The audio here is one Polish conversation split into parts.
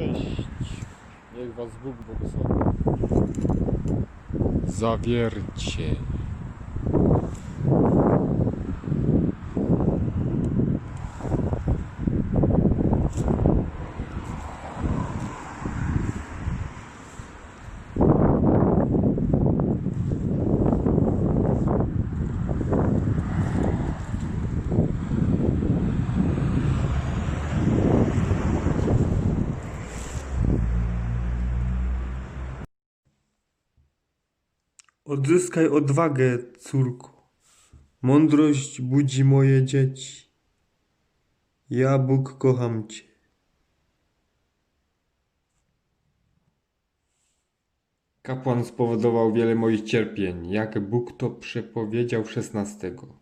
Cześć. Niech was Bóg błogosławi. Zawiercie. Odzyskaj odwagę, córko. Mądrość budzi moje dzieci. Ja, Bóg, kocham Cię. Kapłan spowodował wiele moich cierpień, jak Bóg to przepowiedział szesnastego.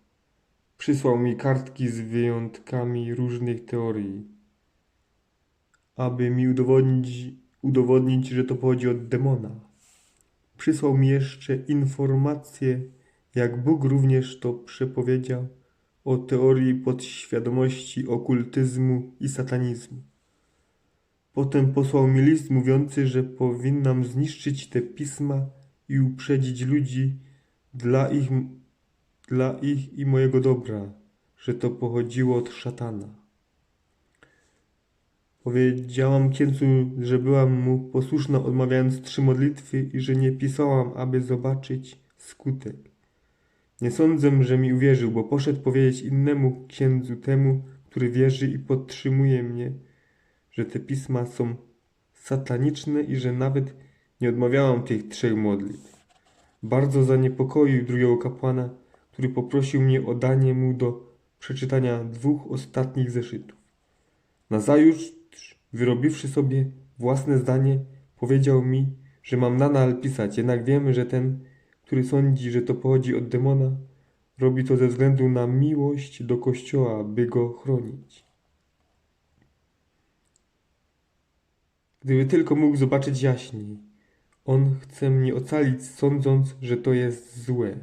Przysłał mi kartki z wyjątkami różnych teorii. aby mi udowodnić, udowodnić, że to pochodzi od demona. Przysłał mi jeszcze informacje, jak Bóg również to przepowiedział o teorii podświadomości okultyzmu i satanizmu. Potem posłał mi list mówiący, że powinnam zniszczyć te pisma i uprzedzić ludzi dla ich, dla ich i mojego dobra, że to pochodziło od szatana. Powiedziałam księdzu, że byłam mu posłuszna odmawiając trzy modlitwy i że nie pisałam, aby zobaczyć skutek. Nie sądzę, że mi uwierzył, bo poszedł powiedzieć innemu księdzu temu, który wierzy i podtrzymuje mnie, że te pisma są sataniczne i że nawet nie odmawiałam tych trzech modlitw. Bardzo zaniepokoił drugiego kapłana, który poprosił mnie o danie mu do przeczytania dwóch ostatnich zeszytów. Nazajutrz, wyrobiwszy sobie własne zdanie, powiedział mi, że mam nadal pisać, jednak wiem, że ten, który sądzi, że to pochodzi od demona, robi to ze względu na miłość do Kościoła, by go chronić. Gdyby tylko mógł zobaczyć jaśniej, on chce mnie ocalić, sądząc, że to jest złe.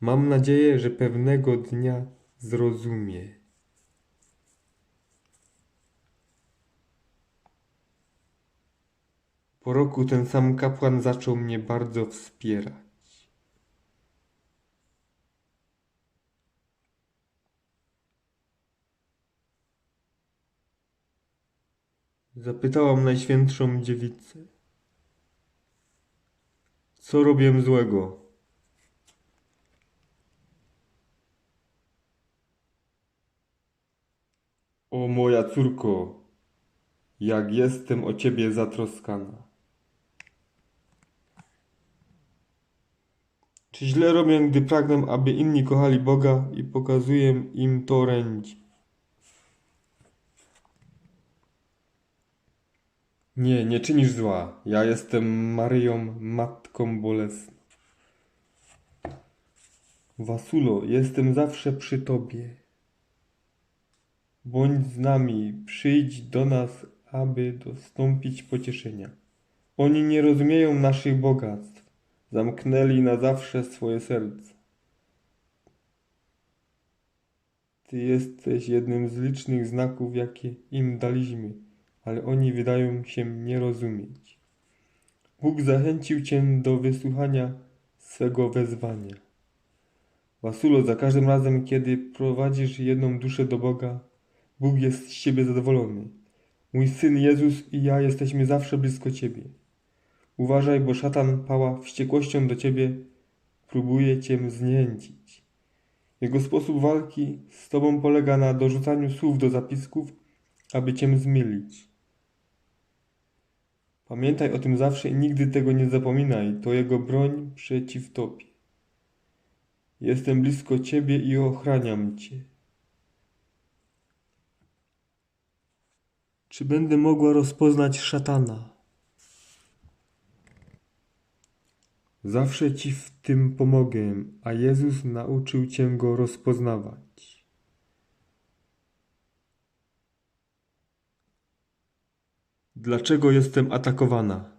Mam nadzieję, że pewnego dnia zrozumie. Po roku ten sam kapłan zaczął mnie bardzo wspierać. Zapytałam Najświętszą Dziewicę. Co robię złego? O moja córko, jak jestem o ciebie zatroskana. Czy źle robię, gdy pragnę, aby inni kochali Boga i pokazuję im to orędzie? Nie, nie czynisz zła. Ja jestem Maryją, Matką Bolesną. Wasulo, jestem zawsze przy Tobie. Bądź z nami, przyjdź do nas, aby dostąpić pocieszenia. Oni nie rozumieją naszych bogactw. Zamknęli na zawsze swoje serca. Ty jesteś jednym z licznych znaków, jakie im daliśmy, ale oni wydają się nie rozumieć. Bóg zachęcił Cię do wysłuchania swego wezwania. Wasulo, za każdym razem, kiedy prowadzisz jedną duszę do Boga, Bóg jest z Ciebie zadowolony. Mój syn Jezus i ja jesteśmy zawsze blisko Ciebie. Uważaj, bo szatan pała wściekłością do Ciebie, próbuje Cię zniechęcić. Jego sposób walki z Tobą polega na dorzucaniu słów do zapisków, aby Cię zmylić. Pamiętaj o tym zawsze i nigdy tego nie zapominaj, to jego broń przeciw Tobie. Jestem blisko Ciebie i ochraniam Cię. Czy będę mogła rozpoznać szatana? Zawsze Ci w tym pomogę, a Jezus nauczył Cię go rozpoznawać. Dlaczego jestem atakowana?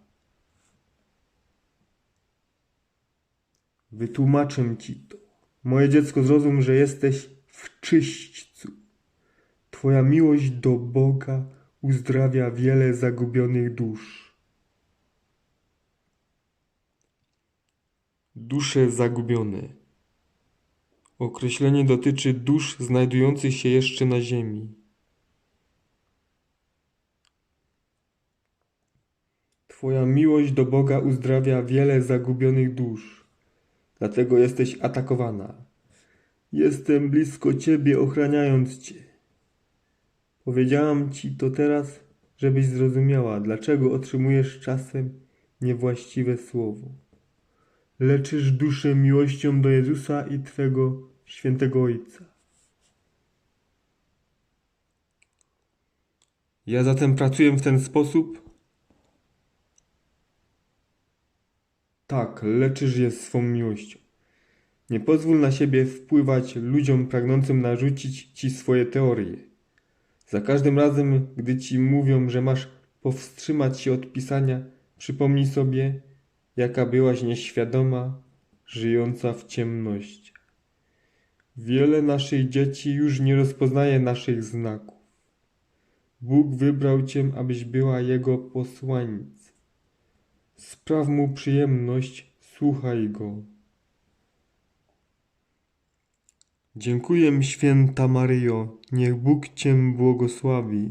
Wytłumaczę Ci to. Moje dziecko, zrozum, że jesteś w czyśćcu. Twoja miłość do Boga uzdrawia wiele zagubionych dusz. Dusze zagubione. Określenie dotyczy dusz znajdujących się jeszcze na ziemi. Twoja miłość do Boga uzdrawia wiele zagubionych dusz. Dlatego jesteś atakowana. Jestem blisko Ciebie, ochraniając Cię. Powiedziałam Ci to teraz, żebyś zrozumiała, dlaczego otrzymujesz czasem niewłaściwe słowo. Leczysz duszę miłością do Jezusa i Twego świętego Ojca. Ja zatem pracuję w ten sposób? Tak, leczysz je swą miłością. Nie pozwól na siebie wpływać ludziom pragnącym narzucić ci swoje teorie. Za każdym razem, gdy ci mówią, że masz powstrzymać się od pisania, przypomnij sobie, jaka byłaś nieświadoma, żyjąca w ciemności. Wiele naszych dzieci już nie rozpoznaje naszych znaków. Bóg wybrał cię, abyś była Jego posłannicą. Spraw mu przyjemność, słuchaj go. Dziękuję, święta Maryjo, niech Bóg Cię błogosławi.